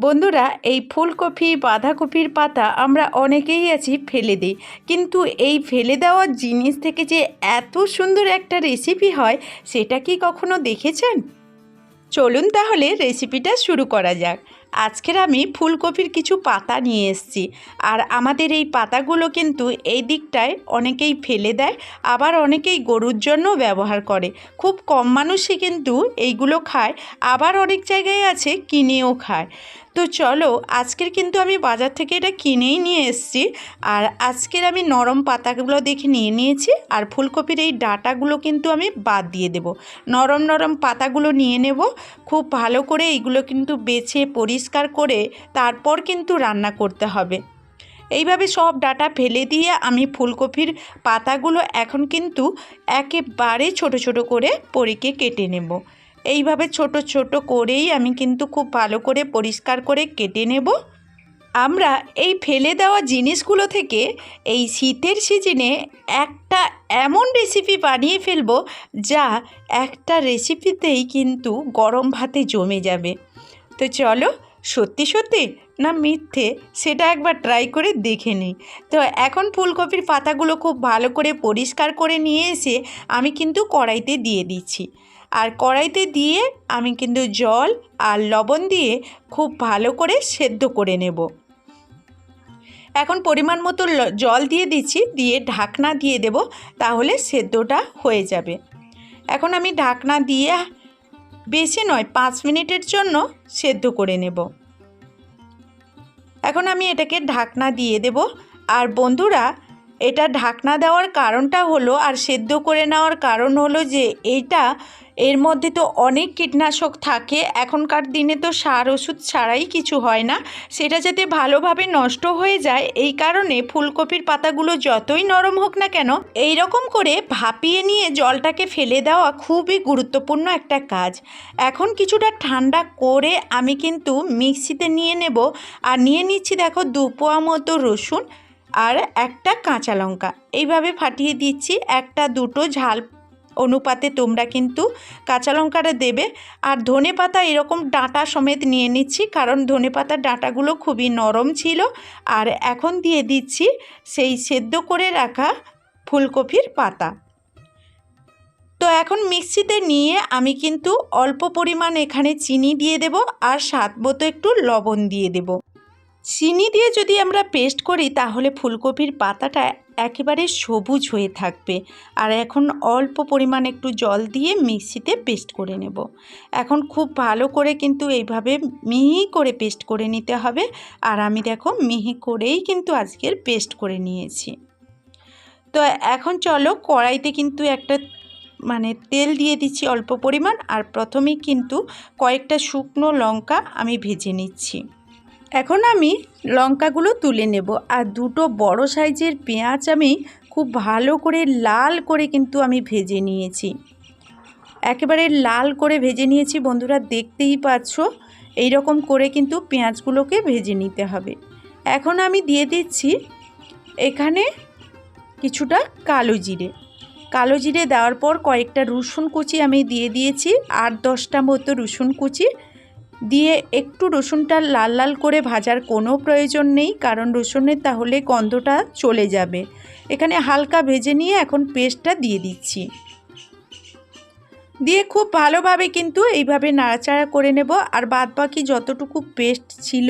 বন্ধুরা, এই ফুলকপি, বাঁধাকপির পাতা আমরা অনেকেই আছি ফেলে দিই। কিন্তু এই ফেলে দেওয়া জিনিস থেকে যে এত সুন্দর একটা রেসিপি হয়, সেটা কি কখনো দেখেছেন? চলুন তাহলে রেসিপিটা শুরু করা যাক। আজকের আমি ফুলকপির কিছু পাতা নিয়ে এসেছি। আর আমাদের এই পাতাগুলো কিন্তু এই দিকটায় অনেকেই ফেলে দেয়, আবার অনেকেই গরুর জন্য ব্যবহার করে। খুব কম মানুষই কিন্তু এইগুলো খায়, আবার অনেক জায়গায় আছে কিনেও খায়। তো চলো, আজকের কিন্তু আমি বাজার থেকে এটা কিনেই নিয়ে এসেছি। আর আজকের আমি নরম পাতাগুলো দেখে নিয়ে নিয়েছি, আর ফুলকপির এই ডাটাগুলো কিন্তু আমি বাদ দিয়ে দেব। নরম নরম পাতাগুলো নিয়ে নেব, খুব ভালো করে এইগুলো কিন্তু বেছে পরিষ্কার করে তারপর কিন্তু রান্না করতে হবে। এইভাবে সব ডাটা ফেলে দিয়ে আমি ফুলকপির পাতাগুলো এখন কিন্তু একেবারে ছোট ছোট করে পরিকে কেটে নেব। এইভাবে ছোট ছোট করেই আমি কিন্তু খুব ভালো করে পরিষ্কার করে কেটে নেব। আমরা এই ফেলে দেওয়া জিনিসগুলো থেকে এই শীতের সিজনে একটা এমন রেসিপি বানিয়ে ফেলব যা একটা রেসিপিতেই কিন্তু গরম ভাতে জমে যাবে। তো চলো সত্যি সত্যি? না মিথ্যে? সেটা একবার ট্রাই করে দেখে নিই। তো এখন ফুলকপির পাতাগুলো খুব ভালো করে পরিষ্কার করে নিয়ে এসে আমি কিন্তু কড়াইতে দিয়ে দিচ্ছি। আর কড়াইতে দিয়ে আমি কিন্তু জল আর লবণ দিয়ে খুব ভালো করে সেদ্ধ করে নেব। এখন পরিমাণ মতো জল দিয়ে দিচ্ছি, দিয়ে ঢাকনা দিয়ে দেব, তাহলে সেদ্ধটা হয়ে যাবে। এখন আমি ঢাকনা দিয়ে বেশি নয়, পাঁচ মিনিটের জন্য সেদ্ধ করে নেব। এখন আমি এটাকে ঢাকনা দিয়ে দেব। আর বন্ধুরা এটা ঢাকনা দেওয়ার কারণটা হলো আর সেদ্ধ করে নেওয়ার কারণ হলো যে এইটা, এর মধ্যে তো অনেক কীটনাশক থাকে, এখনকার দিনে তো সার ওষুধ ছাড়াই কিছু হয় না। সেটা যাতে ভালোভাবে নষ্ট হয়ে যায়, এই কারণে ফুলকপির পাতাগুলো যতই নরম হোক না কেন এই রকম করে ভাপিয়ে নিয়ে জলটাকে ফেলে দেওয়া খুবই গুরুত্বপূর্ণ একটা কাজ। এখন কিছুটা ঠান্ডা করে আমি কিন্তু মিক্সিতে নিয়ে নেব। আর নিয়ে নিচ্ছি দেখো দুপোয়া মতো রসুন। আর একটা কাঁচা লঙ্কা। এইভাবে ফাটিয়ে দিচ্ছি। একটা, দুটো ঝাল অনুপাতে তোমরা কিন্তু কাঁচা লঙ্কাটা দেবে। আর ধনে পাতা এরকম ডাঁটা সমেত নিয়ে নিচ্ছি, কারণ ধনে পাতার ডাঁটাগুলো খুবই নরম ছিল। আর এখন দিয়ে দিচ্ছি সেই সেদ্ধ করে রাখা ফুলকপির পাতা। তো এখন মিক্সিতে নিয়ে আমি কিন্তু অল্প পরিমাণ এখানে চিনি দিয়ে দেব আর স্বাদ মতো একটু লবণ দিয়ে দেব। চিনি দিয়ে যদি আমরা পেস্ট করি, তাহলে ফুলকপির পাতাটা একেবারে সবুজ হয়ে থাকবে। আর এখন অল্প পরিমাণ একটু জল দিয়ে মিক্সিতে পেস্ট করে নেব। এখন খুব ভালো করে কিন্তু এইভাবে মিহি করে পেস্ট করে নিতে হবে। আর আমি দেখো মিহি করেই কিন্তু আজকের পেস্ট করে নিয়েছি। তো এখন চলো কড়াইতে কিন্তু একটা মানে তেল দিয়ে দিচ্ছি অল্প পরিমাণ। আর প্রথমেই কিন্তু কয়েকটা শুকনো লঙ্কা আমি ভেজে নিচ্ছি। এখন আমি লঙ্কাগুলো তুলে নেব আর দুটো বড় সাইজের পেঁয়াজ আমি খুব ভালো করে লাল করে কিন্তু আমি ভেজে নিয়েছি। একেবারে লাল করে ভেজে নিয়েছি, বন্ধুরা দেখতেই পাচ্ছ? এই রকম করে কিন্তু পেঁয়াজগুলোকে ভেজে নিতে হবে। এখন আমি দিয়ে দিচ্ছি এখানে কিছুটা কালো জিরে। কালো জিরে দেওয়ার পর কয়েকটা রসুন কুচি আমি দিয়ে দিয়েছি, আট দশটা মতো রসুন কুচি। দিয়ে একটু রসুনটা লাল লাল করে ভাজার কোনো প্রয়োজন নেই, কারণ রসুনের তাহলে গন্ধটা চলে যাবে। এখানে হালকা ভেজে নিয়ে এখন পেস্টটা দিয়ে দিচ্ছি। দিয়ে খুব ভালোভাবে কিন্তু এইভাবে নাড়াচাড়া করে নেব, আর বাদ বাকি যতটুকু পেস্ট ছিল,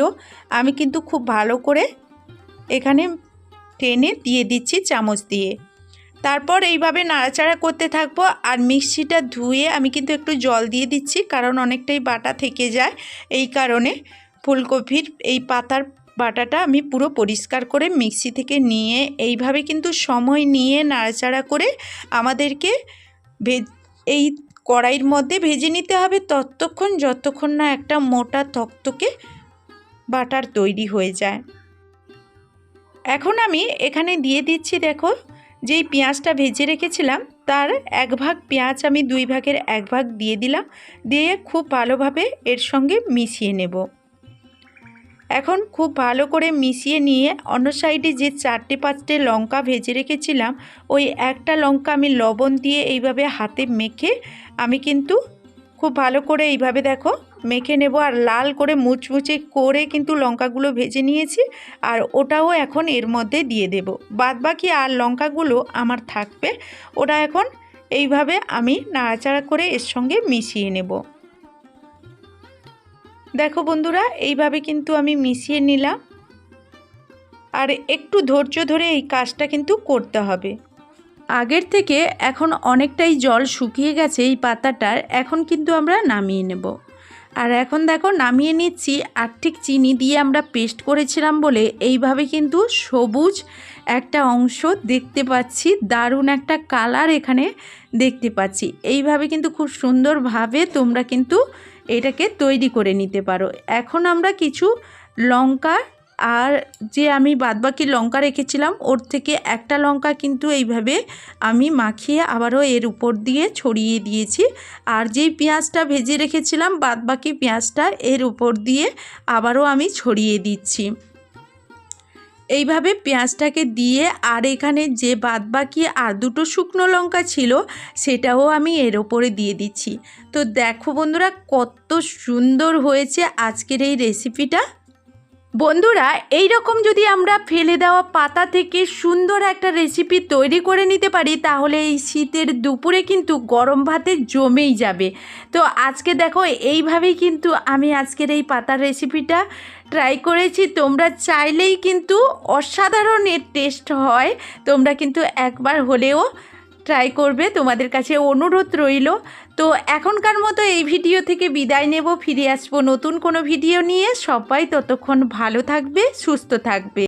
আমি কিন্তু খুব ভালো করে এখানে টেনে দিয়ে দিচ্ছি চামচ দিয়ে। তারপর এইভাবে নাড়াচাড়া করতে থাকব আর মিক্সিটা ধুয়ে আমি কিন্তু একটু জল দিয়ে দিচ্ছি, কারণ অনেকটাই বাটা থেকে যায়। এই কারণে ফুলকপির এই পাতার বাটাটা আমি পুরো পরিষ্কার করে মিক্সি থেকে নিয়ে, এইভাবে কিন্তু সময় নিয়ে নাড়াচাড়া করে আমাদেরকে ভে এই কড়াইয়ের মধ্যে ভেজে নিতে হবে ততক্ষণ যতক্ষণ না একটা মোটা থকথকে বাটার তৈরি হয়ে যায়। এখন আমি এখানে দিয়ে দিচ্ছি, দেখো যেই পেঁয়াজটা ভেজে রেখেছিলাম, তার এক ভাগ পেঁয়াজ আমি দুই ভাগের এক ভাগ দিয়ে দিলাম, দিয়ে খুব ভালোভাবে এর সঙ্গে মিশিয়ে নেব। এখন খুব ভালো করে মিশিয়ে নিয়ে অন্য সাইডে যে চারটে পাঁচটে লঙ্কা ভেজে রেখেছিলাম, ওই একটা লঙ্কা আমি লবণ দিয়ে এইভাবে হাতে মেখে আমি কিন্তু খুব ভালো করে এইভাবে দেখো মেখে নেব আর লাল করে মুচমুচে করে কিন্তু লঙ্কাগুলো ভেজে নিয়েছি আর ওটাও এখন এর মধ্যে দিয়ে দেব। বাদ বাকি আর লঙ্কাগুলো আমার থাকবে, ওটা এখন এইভাবে আমি নাড়াচাড়া করে এর সঙ্গে মিশিয়ে নেব। দেখো বন্ধুরা, এইভাবে কিন্তু আমি মিশিয়ে নিলাম। আর একটু ধৈর্য ধরে এই কাজটা কিন্তু করতে হবে। আগের থেকে এখন অনেকটাই জল শুকিয়ে গেছে এই পাতাটার, এখন কিন্তু আমরা নামিয়ে নেব। আর এখন দেখো নামিয়ে নিচ্ছি আর ঠিক চিনি দিয়ে আমরা পেস্ট করেছিলাম বলে এইভাবে কিন্তু সবুজ একটা অংশ দেখতে পাচ্ছি, দারুণ একটা কালার এখানে দেখতে পাচ্ছি। এইভাবে কিন্তু খুব সুন্দরভাবে তোমরা কিন্তু এটাকে তৈরি করে নিতে পারো। এখন আমরা কিছু লঙ্কা আর যে আমি বাদবাকি লঙ্কা রেখেছিলাম, ওর থেকে একটা লঙ্কা কিন্তু এইভাবে আমি মাখিয়ে আবারও এর উপর দিয়ে ছড়িয়ে দিয়েছি। আর যেই পেঁয়াজটা ভেজে রেখেছিলাম, বাদবাকি পেঁয়াজটা এর উপর দিয়ে আবারও আমি ছড়িয়ে দিচ্ছি। এইভাবে পেঁয়াজটাকে দিয়ে আর এখানে যে বাদবাকি আর দুটো শুকনো লঙ্কা ছিল, সেটাও আমি এর ওপরে দিয়ে দিচ্ছি। তো দেখো বন্ধুরা, কত সুন্দর হয়েছে আজকের এই রেসিপিটা বন্ধুরা এই রকম যদি আমরা ফেলে দেওয়া পাতা থেকে সুন্দর একটা রেসিপি তৈরি করে নিতে পারি, তাহলে এই শীতের দুপুরে কিন্তু গরম ভাতে জমেই যাবে। তো আজকে দেখো, এইভাবেই কিন্তু আমি আজকের এই পাতার রেসিপিটা ট্রাই করেছি। তোমরা চাইলেই কিন্তু অসাধারণ এর টেস্ট হয়। তোমরা কিন্তু একবার হলেও ট্রাই করবে, তোমাদের কাছে অনুরোধ রইল। তো এখনকার মতো এই ভিডিও থেকে বিদায় নেব, ফিরে আসব নতুন কোনো ভিডিও নিয়ে। সবাই ততক্ষণ ভালো থাকবে, সুস্থ থাকবে।